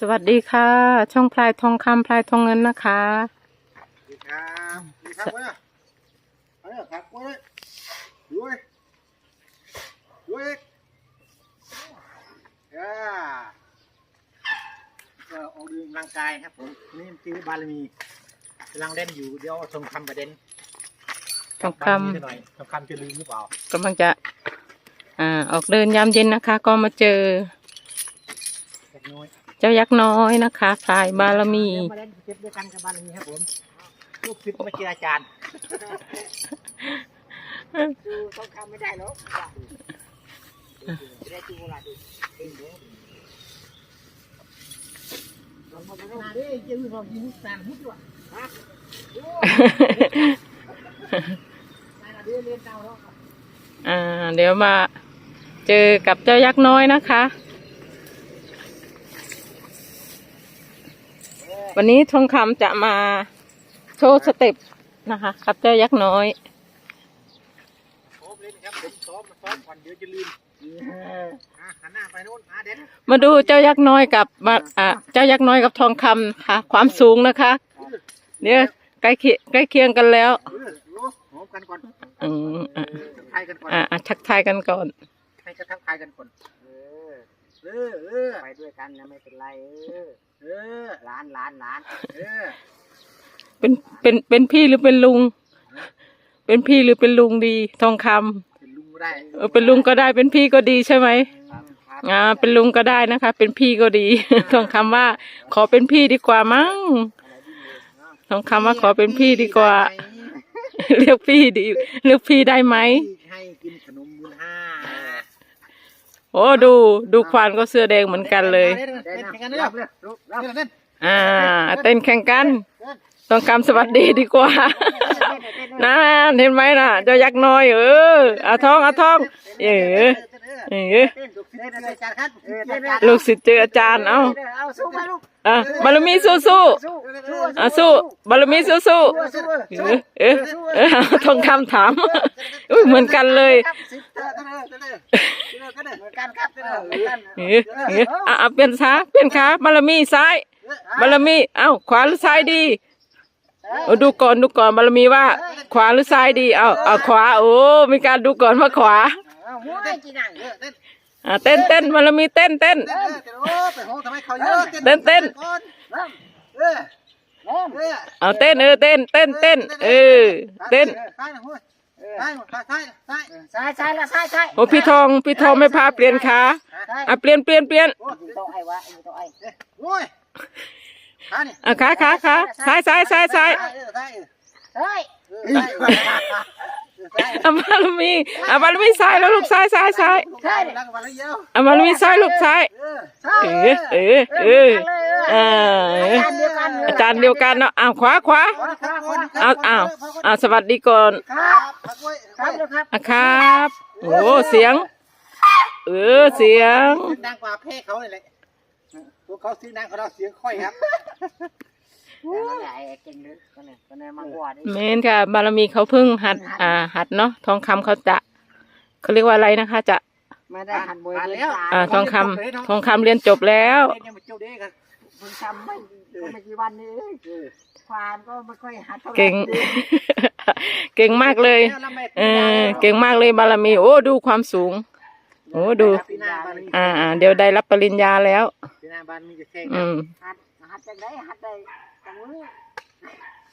สวัสดีค่ะ ช่องพลายทองคำพลายทองเงินนะคะ ดีครับดีครับเว้ยเอาเนี่ยครับเว้ยด้วยด้วยอ่าก็ออกดูกำลังกายครับผมนี่มันคือบารมีกำลังเล่นอยู่เดี๋ยวทองคำประเด็นทองคบารมีหน่อยทองคำจะลืมหรือเปล่าำกำลังจะ อ่า ออกเดินยามเย็นนะคะ ก็มาเจอ เล็กน้อย เจ้ายักษ์น้อยนะคะพลายบารมีเดี๋ยวมาเล่นเก็บด้วยกันกับบารมีครับผมลูกศิษย์มาเจออาจารย์ดูต้องทำไม่ได้หรอกจะได้ดูเวลาดูเองเด้อลองมาดูนาดิเจ้าเรายิงแสนมุดว่ะฮะนาเดือเรียนเก่าแล้วอ่าเดี๋ยวมาเจอกับเจ้ายักษ์น้อยนะคะ วันนี้ทองคำจะมาโชว์สเต็ปนะคะกับเจ้ายักษ์น้อยซ้อมเล่นครับผมซ้อมมาซ้อมก่อนเดี๋ยวจะลืมอะหันหน้าไปโน่นอาเด่นมาดูเจ้ายักษ์น้อยกับมาอ่าเจ้ายักษ์น้อยกับทองคำค่ะ ความสูงนะคะเดี๋ยวใกล้เคียงใกล้เคียงกันแล้วเออรู้หอมกันก่อนอืมอะทักทายกันก่อนอ่าอะทักทายกันก่อนให้กระทักทายกันก่อน เออเออเออไปด้วยกันนะไม่เป็นไรเออเออล้านล้านล้านเออเป็นเป็นเป็นพี่หรือเป็นลุง เป็นพี่หรือเป็นลุงดี ทองคำเป็นลุงก็ได้เออเป็นลุงก็ได้เป็นพี่ก็ดีใช่ไหมครับครับอ่าเป็นลุงก็ได้นะคะ เป็นพี่ก็ดี ทองคำว่า ขอเป็นพี่ดีกว่ามั้งอะไรดีเลยเนาะทองคำว่าขอเป็นพี่ดีกว่า เรียกพี่ดีเรียกพี่ได้ไหม พี่ให้กินขนมมูลห้า โอ้ดูดูควานก็เสื้อแดงเหมือนกันเลย เต้นเต้นแข่งกันเลยเต้นอ่า เต้นแข่งกันทองคำสวัสดีดีกว่านะเห็นไหมน่ะเจ้ายักษ์น้อยเอออาทองอาทองเออเออลูกศิษย์เต้นอาจารย์เอ้าจารย์เอ้าเอาสู้มาลูกอะบารมีสู้สู้สู้สู้อะสู้บารมีสู้สู้สู้เออเออเออทองคำถามอุ้ยเหมือนกันเลย อะเปลี่ยนขาเปลี่ยนขาบารมีซ้ายบารมีเอ้าขวาหรือซ้ายดีดูก่อนดูก่อนบารมีว่า ขวาหรือซ้ายดีเอ้าเอาขวาโอ้มีการดูก่อนว่าขวาเอามวยจีนังเต้นอ่าเต้นเต้นบารมีเต้นเต้นเต้นเต้นเขาเยอะเต้นเต้นเริ่มเออเริ่มเออเอาเต้นเออเต้นเต้นเต้นเออเต้น ซ้ายหน่อยหุ้ยซ้ายหมดซ้ายซ้ายซ้ายซ้ายซ้ายละซ้ายซ้ายโอ้พี่ทองพี่ทองไม่พาเปลี่ยนขาซ้ายอะเปลี่ยนเปลี่ยนเปลี่ยนโอ้อยู่โต๊ะไอ้วะอยู่โต๊ะไอ้โอ้ยขานี่อะขาขาขาซ้ายซ้ายซ้ายซ้ายซ้ายเฮ้ย ซ้ายซ้ายอะบารมีอะบารมีซ้ายแล้วลูกซ้ายซ้ายซ้ายซ้ายลังวันละเยอะอะบารมีซ้ายลูกซ้ายเออซ้ายเออเออเอออ่าอาจารย์เดียวกันเนาะอ้าวขวาขวาอ้าวอ้าวอ้าวสวัสดีก่อนครับพักไว้ครับเดี๋ยวครับอะครับโอ้เสียง เออเสียงดังกว่าเพศเขาเลยแหละพวกเขาเสียงดังเขาเราเสียงค่อยครับ ใหญ่เก่งเลยก็เนี่ยก็เนี่ยมากกว่าดิเมนค่ะ บารมีเขาเพิ่งหัด อ่า หัดเนาะทองคำเขาจะเขาเรียกว่าอะไรนะคะ จะไม่ได้หันมวยเรียนอ่าทองคำทองคำเรียนจบแล้วเล่นยังมาเจ้าเด็กกันมึงทำไม่ไม่กี่วันนี้ควานก็ไม่ค่อยหัดเท่าไหร่เก่ง เก่งมากเลย เออ เก่งมากเลยบารมี โอ้ดูความสูง โอ้ดูปีหน้าบ้านมีอ่าอ่าเดี๋ยวได้รับปริญญาแล้ว ปีหน้าบ้านมีจะแข่งอืมหัดหัดจากไหนหัดได้จากมือ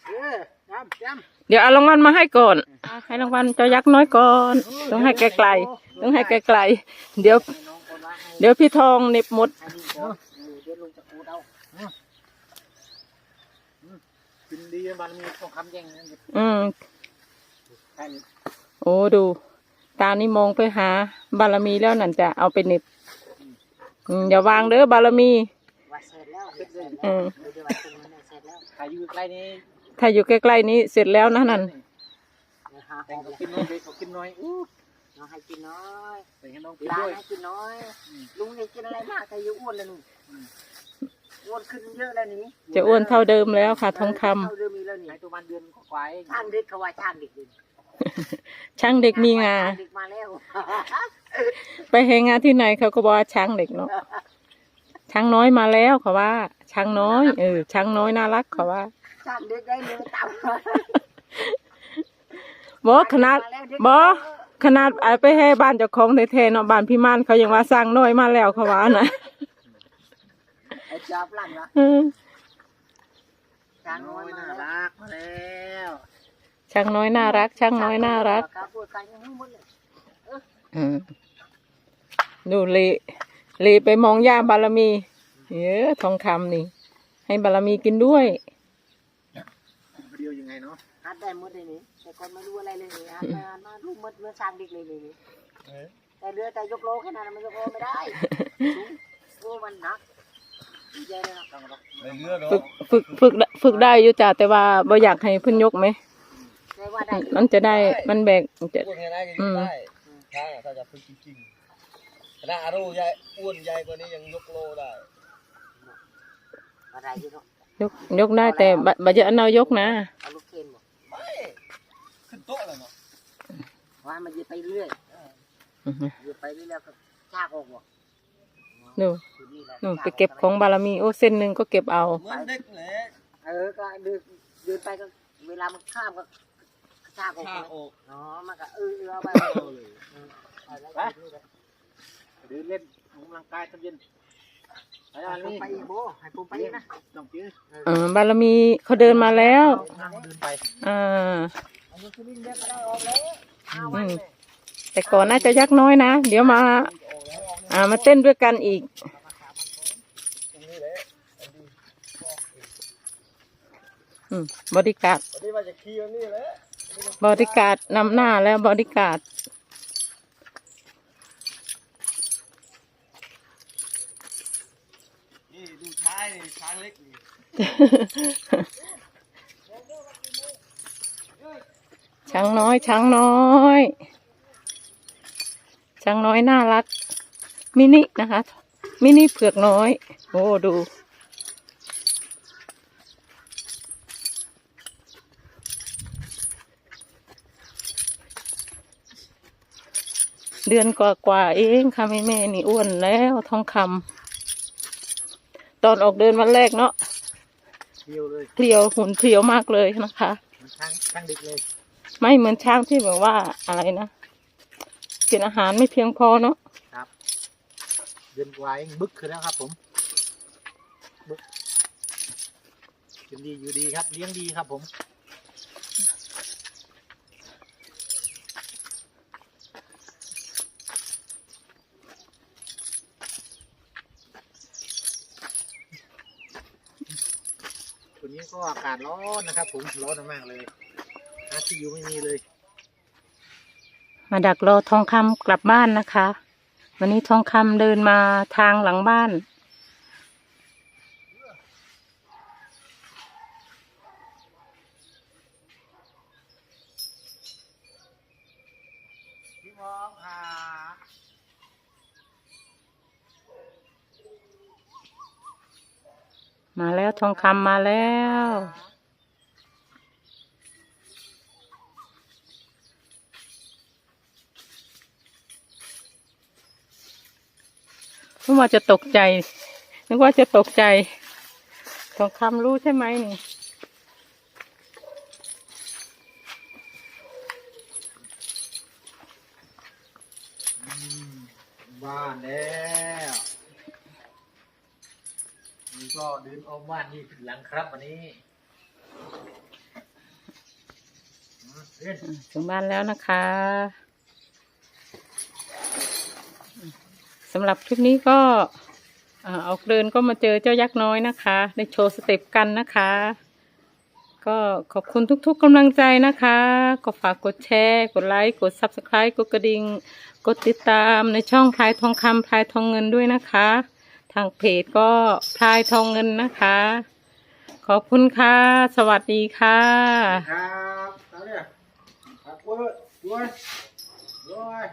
เออจำจเดี๋ยวเอารางวัลมาให้ก่อนอะให้รางวัลเจ้ายักษ์น้อยก่อน ต้องให้ไกลๆต้องให้ไกลๆเดี๋ยวให้น้องคนละให้เดี๋ยวพี่ทองเหน็บหมดให้นี่ก่อนเดี๋ยวลุงจะพูดเอาำกินดีบ้านมีทองคำแย่งนั่นอืมแค่นี้โอ้ดู ตานี่มองไปหา บารมีแล้วนั่นจะเอาไปเหน็บอืมอย่าวางเด้อบารมีว่าเสร็จแล้วเสร็จแล้วอืมเดี๋ยวว่าต รงนั้นเสร็จแล้วใครอยู่ใกล้นี้ถ้าอยู่ใกล้ๆนี้เสร็จแล้วนะนั่นเดี๋ยวหาขแต่องงกินน้อยเด็กกินน้อยอู้น้องให้กินน้อยแต่งให้น้องกินร้านด้วยให้กินน้อย ลุงนี่กินอะไรมากแต่ยังอ้วนเลยลุงอ้วนขึ้นเยอะแล้วนี่จะอ้วนเท่าเดิมแล้วค่ะทองคำเท่าเดิมมีแล้วนี่ใช้ตัวมันเดือนกว่าเองช่างเด็กเขาว่าช่างเด็กเลยช่างเด็กมีงา ช่เด็กมาแล้วไปแหงงานที่ไหนเขาก็บอกว่าช่างเด็กเนาะ ช้างน้อยมาแล้วเขาว่า ช้างน้อย เออ ช้างน้อยน่ารักเขาว่า สร้างเด็กได้เลยตามมาบอกขนาดบอขนาดไอไปให้บ้านเจ้าของแท้ๆเนาะบ้านพี่ม่านเขายังว่าสร้างน้อยมาแล้วเขาว่านะไอ้จับหลังละเออช้างน้อยน่ารักมาแล้วช้างน้อยน่ารัก ช้างน้อยน่ารัก ครับพูดกันยังหมดเลย อืมดูเล เลไปมองย่าบารมี เออทองคำนี่ ให้บารมีกินด้วยเดียวยังไงเนาะฮัดได้หมดเลยนี่แต่คนไม่รู้อะไรเลยนี่ฮัดมาฮัดมาลูกหมดเมื่อสร้างเด็กเลยนี่เออแต่เรือแต่ยกโลแค่นั้นมันยกโลไม่ได้โอ้มันหนักดีใจเลยนะในเรือเนาะฝึกฝึกฝึกได้ฝึกได้อยู่จ้ะแต่ว่าบ่อยากให้เพิ่นยกไหมแต่ว่าได้มันจะได้มันแบกจะอ้วนแค่ไหนก็ยกได้ช้างอะถ้าจะฝึกจริงๆ ขนาดอารุใหญ่อ้วนใหญ่กว่านี้ยังยกโลได้ อะไรอยู่เนาะยกยกได้แต่บบ่จะเอายกนะเอาลูกเคนบอกไม่ขึ้นโต๊ะเลยเนาะว่ามันจะไปเรื่อยอือฮึจะไปเรื่อยแล้วก็ชากออกบอกดูอยู่นี่แหละนูนไปเก็บของบารมีโอ้เส้นหนึ่งก็เก็บเอา เหมือนเด็กแหละเออก็เดินเดินไปก็เวลามันข้ามก็ชากออกข้าเลยอก อ๋อมันก็เออเออเอาไปเอาเลยไป เดินเล่นออกกำลังกายตอนเย็นไปอะผมนี่ไปอีกโบให้ผมไปอีกนะต้องกินเออบารมีเขาเดินมาแล้วนั่งเดินไปอ่าอันนี้คือลิงเดียวก็ได้ออกแล้วห้าวันเลยแต่ก่อนน่าจะยักน้อยนะ เดี๋ยวมา อ่ามาเต้นด้วยกันอีกตรงนี้แหละอืมบริการดวันนี้ว่าจะขี่วันนี้แหละบริการดนำหน้าแล้วบริการด ช้างเล็กนี่ช้างน้อย ช้างน้อย ช้างน้อยน่ารัก มินินะคะ มินิเผือกน้อย โอ้ดู เดือนกว่าๆเองค่ะแม่แม่นี่อ้วนแล้วทองคำ ตอนออกเดินวันแรกเนาะเดียวเลยเพลียวหุ่นเพลียวมากเลยนะคะมันช้างช้างเด็กเลยไม่เหมือนช้างที่แบบว่าอะไรนะกินอาหารไม่เพียงพอเนาะเดินไวเองบึกขึ้นแล้วครับ ผมบึกกินดีอยู่ดีครับ เลี้ยงดีครับผม นี้ก็อากาศร้อนนะครับ ผมร้อนมากเลยหาที่อยู่ไม่มีเลย มาดักรอทองคำกลับบ้านนะคะ วันนี้ทองคำเดินมาทางหลังบ้าน พี่มองหา มาแล้วทองคำมาแล้ว นึกว่าจะตกใจ นึกว่าจะตกใจ ทองคำรู้ใช่ไหมนี่บ้านแล้วนี่ ก็เดินออกบ้านนี่ถึงหลังครับวันนี้เดินถึงบ้านแล้วนะคะสำหรับคลิปนี้ก็อ่าออกเดินก็มาเจอเจ้ายักษ์น้อยนะคะได้โชว์สเต็ปกันนะคะ ก็ขอบคุณทุกๆกำลังใจนะคะ ก็ฝากกดแชร์ กดไลค์ กด Subscribe กดกระดิ่ง กดติดตามในช่องพลายทองคำพลายทองเงินด้วยนะคะ ทางเพจก็พลายทองเงินนะคะ ขอบคุณค่ะ สวัสดีค่ะ ครับเอาเนี่ยครับกล้วยด้วยด้วย